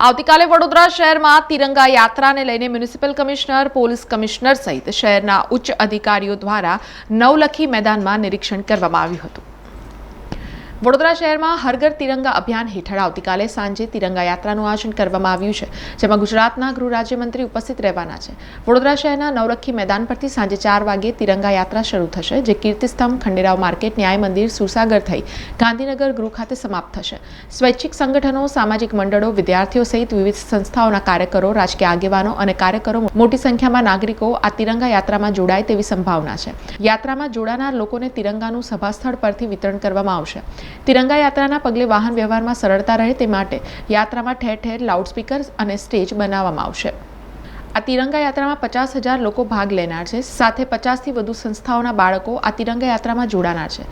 આવતીકાલે વડોદરા શહેરમાં તિરંગા યાત્રાને લઈને મ્યુનિસિપલ કમિશનર, પોલીસ કમિશનર સહિત શહેરના ઉચ્ચ અધિકારીઓ દ્વારા નવલખી મેદાનમાં નિરીક્ષણ કરવામાં આવ્યું હતું. વડોદરા શહેરમાં હરઘર તિરંગા અભિયાન હેઠળ આવતીકાલે સાંજે તિરંગા યાત્રાનું આયોજન કરવામાં આવ્યું છે, જેમાં ગુજરાતના ગૃહ રાજ્યમંત્રી ઉપસ્થિત રહેવાના છે. વડોદરા શહેરના નવરખી મેદાન પરથી સાંજે ચાર વાગે તિરંગા યાત્રા શરૂ થશે, જે કીર્તિસ્તંભ, ખંડેરાવ માર્કેટ, ન્યાય મંદિર, સુરસાગર થઈ ગાંધીનગર ગૃહ ખાતે સમાપ્ત થશે. સ્વૈચ્છિક સંગઠનો, સામાજિક મંડળો, વિદ્યાર્થીઓ સહિત વિવિધ સંસ્થાઓના કાર્યકરો, રાજકીય આગેવાનો અને કાર્યકરો મોટી સંખ્યામાં નાગરિકો આ તિરંગા યાત્રામાં જોડાય તેવી સંભાવના છે. યાત્રામાં જોડાનાર લોકોને તિરંગાનું સભાસ્થળ પરથી વિતરણ કરવામાં આવશે. તિરંગા યાત્રાના પગલે વાહન વ્યવહારમાં સરળતા રહે તે માટે યાત્રામાં ઠેર ઠેર લાઉડસ્પીકર્સ અને સ્ટેજ બનાવવામાં આવશે. આ તિરંગા યાત્રામાં પચાસ હજાર લોકો ભાગ લેનાર છે. સાથે પચાસથી વધુ સંસ્થાઓના બાળકો આ તિરંગા યાત્રામાં જોડાનાર છે.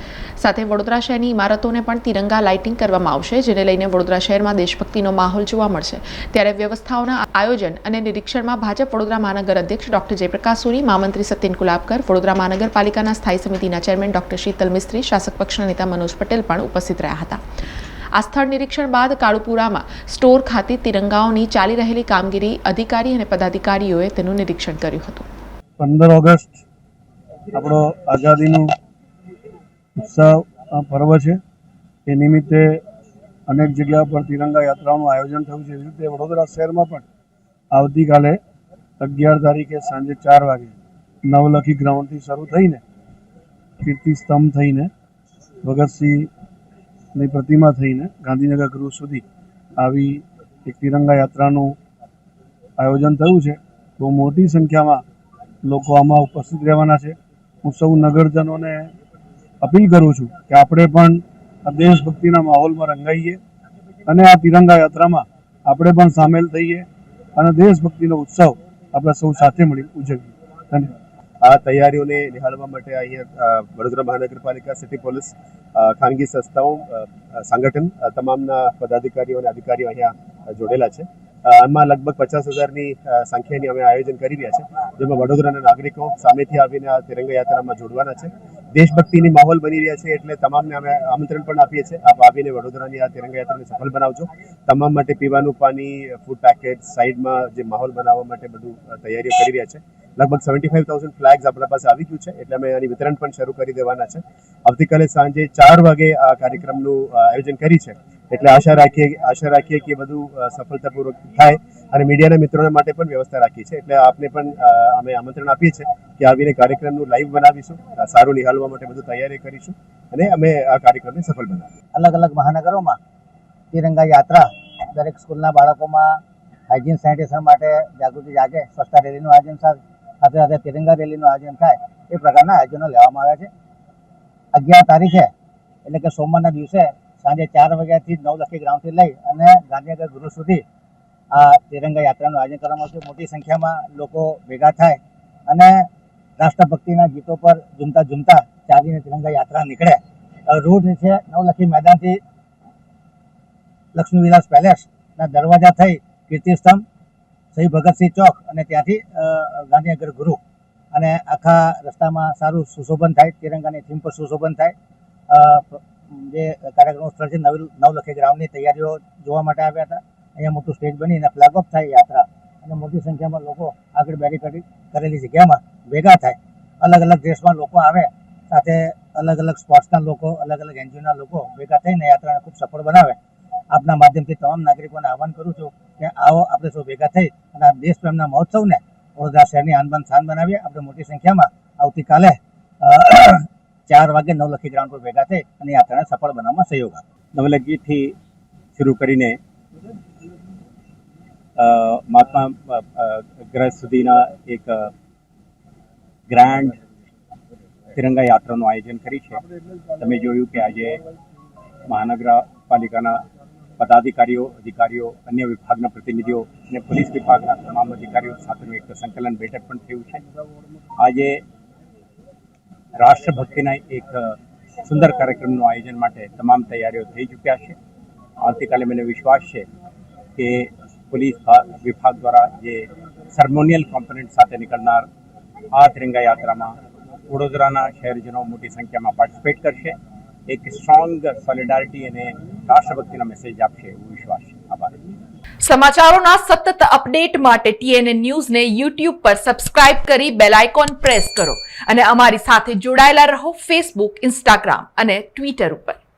સાથે વડોદરા શહેરની ઇમારતોને પણ તિરંગા લાઇટિંગ કરવામાં આવશે, જેને લઈને વડોદરા શહેરમાં દેશભક્તિનો માહોલ જોવા મળશે. ત્યારે વ્યવસ્થાઓના આયોજન અને નિરીક્ષણમાં ભાજપ વડોદરા મહાનગર અધ્યક્ષ ડોક્ટર જયપ્રકાશ સોની, મહામંત્રી સત્યન કુલાબકર વડોદરા મહાનગરપાલિકાના સ્થાયી સમિતિના ચેરમેન ડોક્ટર શીતલ મિસ્ત્રી, શાસક પક્ષના નેતા મનોજ પટેલ પણ ઉપસ્થિત રહ્યા હતા. આ સ્થળ નિરીક્ષણ બાદ કાળુપુરામાં સ્ટોર ખાતે તિરંગાઓની ચાલી રહેલી કામગીરી અધિકારી અને પદાધિકારીઓએ તેનું નિરીક્ષણ કર્યું હતું. પંદર ઓગસ્ટ આપણો આઝાદીનું ઉત્સવ પર્વ છે. એ નિમિત્તે અનેક જગ્યા પર તિરંગા યાત્રાનું આયોજન થયું છે. રીતે વડોદરા શહેરમાં પણ આવતીકાલે અગિયાર તારીખે સાંજે ચાર વાગે નવલખી ગ્રાઉન્ડથી શરૂ થઈને કીર્તિ સ્તંભ થઈને ભગતસિંહની પ્રતિમા થઈને ગાંધીનગર ગૃહ સુધી આવી એક તિરંગા યાત્રાનું આયોજન થયું છે. બહુ મોટી સંખ્યામાં લોકો આમાં ઉપસ્થિત રહેવાના છે. હું સૌ નગરજનોને અપીલ કરું છું કે આપણે પણ આ દેશભક્તિના માહોલમાં રંગાઈએ અને આ તિરંગા યાત્રામાં આપણે પણ સામેલ થઈએ અને દેશભક્તિનો ઉત્સવ આપણે સૌ સાથે મળી ઉજવીએ. ધન્યવાદ. આ તૈયારીઓને નિહાળવા માટે અહીંયા વડોદરા મહાનગરપાલિકા, સિટી પોલીસ ખાનગી સંસ્થાઓ સંગઠન તમામના પદાધિકારીઓ અને અધિકારીઓ અહીંયા જોડેલા છે. આમાં લગભગ પચાસ હજારની સંખ્યાની અમે આયોજન કરી રહ્યા છે, જેમાં વડોદરાના નાગરિકો સામેથી આવીને આ તિરંગા યાત્રામાં જોડવાના છે. દેશભક્તિની માહોલ બની રહ્યા છે એટલે તમામને અમે આમંત્રણ પણ આપીએ છીએ. આપ આવીને વડોદરાની આ તિરંગા યાત્રાને સફળ બનાવજો. તમામ માટે પીવાનું પાણી ફૂડ પેકેટ સાઈડમાં જે માહોલ બનાવવા માટે બધું તૈયારીઓ કરી રહ્યા છે. લગભગ સેવન્ટી ફાઈવ થાઉઝન્ડ ફ્લેગ્સ આપણા પાસે આવી ગયું છે, એટલે અમે આની વિતરણ પણ શરૂ કરી દેવાના છે. આવતીકાલે સાંજે ચાર વાગે આ કાર્યક્રમનું આયોજન કરી છે. એટલે આશા રાખીએ આશા રાખીએ કે બધું સફળતાપૂર્વક થાય અને મીડિયાના મિત્રોના માટે પણ વ્યવસ્થા રાખી છે. એટલે આપને પણ અમે આમંત્રણ આપીએ છીએ કે આવીને કાર્યક્રમનું લાઈવ બનાવીશું સારું નિહાળવા માટે બધું તૈયારી કરીશું અને અમે આ કાર્યક્રમને સફળ બનાવીશું. અલગ અલગ મહાનગરોમાં તિરંગા યાત્રા દરેક સ્કૂલના બાળકોમાં હાઇજીન સેનિટેશન માટે જાગૃતિ જાગે, સ્વચ્છતા રેલીનું આયોજન થાય. સાથે સાથે તિરંગા રેલીનું આયોજન થાય, એ પ્રકારના આયોજનો લેવામાં આવ્યા છે. અગિયાર તારીખે, એટલે કે સોમવારના દિવસે સાંજે ચાર વાગ્યાથી નવલખી ગ્રાઉન્ડથી લઈ અને ગાંધીનગર ગૃહ સુધી આ તિરંગા યાત્રાનું આયોજન કરવામાં આવશે. મોટી સંખ્યામાં લોકો ભેગા થાય અને રાષ્ટ્રભક્તિના ગીતો પર ઝૂમતા ઝૂમતા ચાલીને તિરંગા યાત્રા નીકળે. રૂટ છે નવલખી મેદાનથી લક્ષ્મી વિલાસ પેલેસના દરવાજા થઈ કીર્તિસ્તંભ શહીદ ભગતસિંહ ચોક અને ત્યાંથી ગાંધીનગર ગુરુ. અને આખા રસ્તામાં સારું સુશોભન થાય, તિરંગાની થીમ પર સુશોભન થાય. જે કાર્યક્રમ સ્થળ છે, નવી, નવલખી ગ્રાઉન્ડની તૈયારીઓ જોવા માટે આવ્યા હતા. અહીંયા મોટું સ્ટેજ બની અને ફ્લેગ ઓફ થાય યાત્રા. અને મોટી સંખ્યામાં લોકો આગળ બેરીકેડિંગ કરેલી જગ્યામાં ભેગા થાય. અલગ અલગ દેશમાં લોકો આવે, સાથે અલગ અલગ સ્પોર્ટ્સના લોકો, અલગ અલગ એનજીઓના લોકો ભેગા થઈને યાત્રાને ખૂબ સફળ બનાવે. આપના માધ્યમથી તમામ નાગરિકોને આહવાન કરું છું કે આવો આપણે સૌ ભેગા થઈ અને આ દેશપ્રેમના મહોત્સવને વડોદરા શહેરની આનબાન સ્થાન બનાવીએ. આપણે મોટી સંખ્યામાં આવતીકાલે ચાર વાગે નવલખી ગ્રાઉન્ડ પર ભેગા થઈ અને યાત્રાને સફળ બનાવવામાં સહયોગ આપે. નવલખીથી શરૂ કરીને મહાત્મા ગ્રહ સુધીના એક ગ્રાન્ડ તિરંગા યાત્રાનું આયોજન કરી છે. તમે જોયું કે આજે મહાનગરપાલિકાના પદાધિકારીઓ, અધિકારીઓ, અન્ય વિભાગના પ્રતિનિધિઓ અને પોલીસ વિભાગના તમામ અધિકારીઓ સાથેનું એક સંકલન બેઠક પણ થયું છે. આજે રાષ્ટ્રભક્તિના એક સુંદર કાર્યક્રમનું આયોજન માટે તમામ તૈયારીઓ થઈ ચૂક્યા છે. આવતીકાલે મને વિશ્વાસ છે કે પોલીસ વિભાગ દ્વારા જે સર્મોનિયલ કોમ્પોનન્ટ સાથે નીકળનાર આ તિરંગા યાત્રામાં વડોદરાના શહેરજનો મોટી સંખ્યામાં પાર્ટિસિપેટ કરશે. એક સ્ટ્રોંગ સોલિડારિટી અને રાષ્ટ્રભક્તિનો મેસેજ આપશે એવો વિશ્વાસ છે. આભાર. સમાચારોના સતત અપડેટ માટે ટીએનએ ન્યૂઝને યુટ્યુબ પર સબસ્ક્રાઇબ કરી બેલ આઇકોન પ્રેસ કરો અને અમારી સાથે જોડાયેલા રહો ફેસબુક ઇન્સ્ટાગ્રામ અને ટ્વિટર ઉપર.